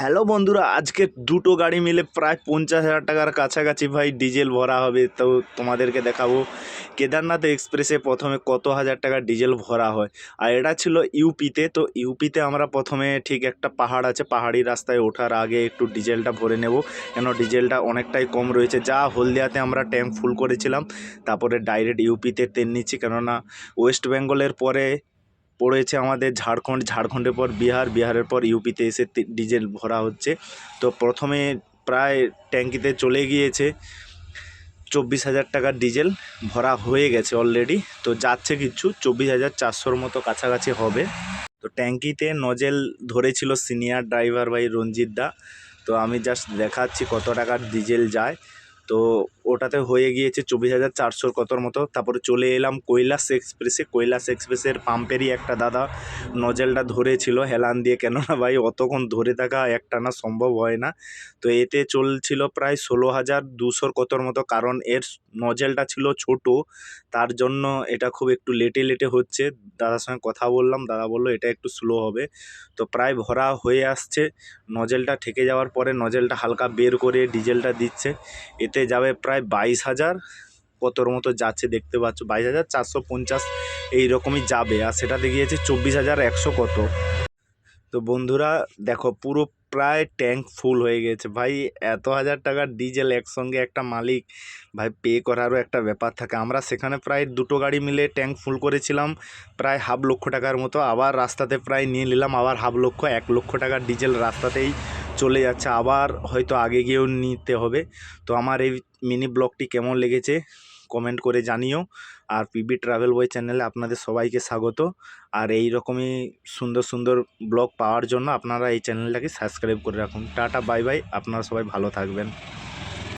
Hello বন্ধুরা, আজকে দুটো গাড়ি মিলে প্রায় পঞ্চাশ হাজার টাকার কাছাকাছি ভাই ডিজেল ভরা হবে। তো তোমাদেরকে দেখাবো, কেদারনাথ এক্সপ্রেসে প্রথমে কত হাজার টাকা ডিজেল ভরা হয়। আর এটা ছিল ইউপিতে, তো ইউপিতে আমরা প্রথমে ঠিক একটা পাহাড় আছে, পাহাড়ি রাস্তায় ওঠার আগে একটু ডিজেলটা ভরে নেব। কেন ডিজেলটা অনেকটাই কম রয়েছে। যা হলদিয়াতে আমরা ট্যাঙ্ক ফুল করেছিলাম, তারপরে ডাইরেক্ট ইউপিতে তেল নিচ্ছি। কেননা ওয়েস্ট বেঙ্গলের পরে পড়েছে আমাদের ঝাড়খণ্ড, ঝাড়খণ্ডের পর বিহার, বিহারের পর ইউপিতে এসে ডিজেল ভরা হচ্ছে। তো প্রথমে প্রায় ট্যাঙ্কিতে চলে গিয়েছে। চব্বিশ হাজার টাকার ডিজেল ভরা হয়ে গেছে অলরেডি তো যাচ্ছে কিছু চব্বিশ হাজার চারশোর মতো কাছাকাছি হবে। তো ট্যাঙ্কিতে নজেল ধরেছিল সিনিয়র ড্রাইভার ভাই রঞ্জিত দা। তো আমি জাস্ট দেখাচ্ছি কত টাকার ডিজেল যায়। তো ওটাতে হয়ে গিয়েছে চব্বিশ হাজার চারশোর কতর মতো। তারপরে চলে এলাম কৈলাস এক্সপ্রেসে। কৈলাস এক্সপ্রেসের পাম্পেরই একটা দাদা নজেলটা ধরেছিল, হেলান দিয়ে। কেননা ভাই, অতক্ষণ ধরে থাকা একটানা সম্ভব হয় না। তো এতে চলছিল প্রায় ষোলো হাজার দুশোর কতর মতো। কারণ এর নজেলটা ছিল ছোট, তার জন্য এটা খুব একটু লেটে লেটে হচ্ছে। দাদার সঙ্গে কথা বললাম, দাদা বলল এটা একটু স্লো হবে। তো প্রায় ভরা হয়ে আসছে। নজেলটা ঠেকে যাওয়ার পরে নজেলটা হালকা বের করে ডিজেলটা দিচ্ছে। এতে যাবে প্রায় বাইশ হাজার। কতর মতো যাচ্ছে দেখতে পাচ্ছ। বাইশ হাজার চারশো পঞ্চাশ এই রকমই যাবে। আর সেটাতে গিয়েছে চব্বিশ হাজার একশো কত। তো বন্ধুরা, দেখো পুরো প্রায় ট্যাঙ্ক ফুল হয়ে গেছে। ভাই, এত হাজার টাকার ডিজেল একসঙ্গে একটা মালিক, ভাই পে করারও একটা ব্যাপার থাকে। আমরা সেখানে প্রায় দুটো গাড়ি মিলে ট্যাঙ্ক ফুল করেছিলাম, প্রায় হাফ লক্ষ টাকার মতো। আবার রাস্তাতে প্রায় নিয়ে নিলাম, আবার হাফ লক্ষ, এক লক্ষ টাকার ডিজেল রাস্তাতেই চলে যাচ্ছে। আবার হয়তো আগে গিয়েও নিতে হবে। তো আমার এই মিনি ব্লগটি কেমন লেগেছে? কমেন্ট করে জানিও। আর পিবি ট্রাভেল বয় চ্যানেলে আপনাদের সবাইকে স্বাগত। আর এই রকমই সুন্দর সুন্দর ব্লগ পাওয়ার জন্য আপনারা এই চ্যানেলটাকে সাবস্ক্রাইব করে রাখুন। টাটা বাই বাই আপনারা সবাই ভালো থাকবেন।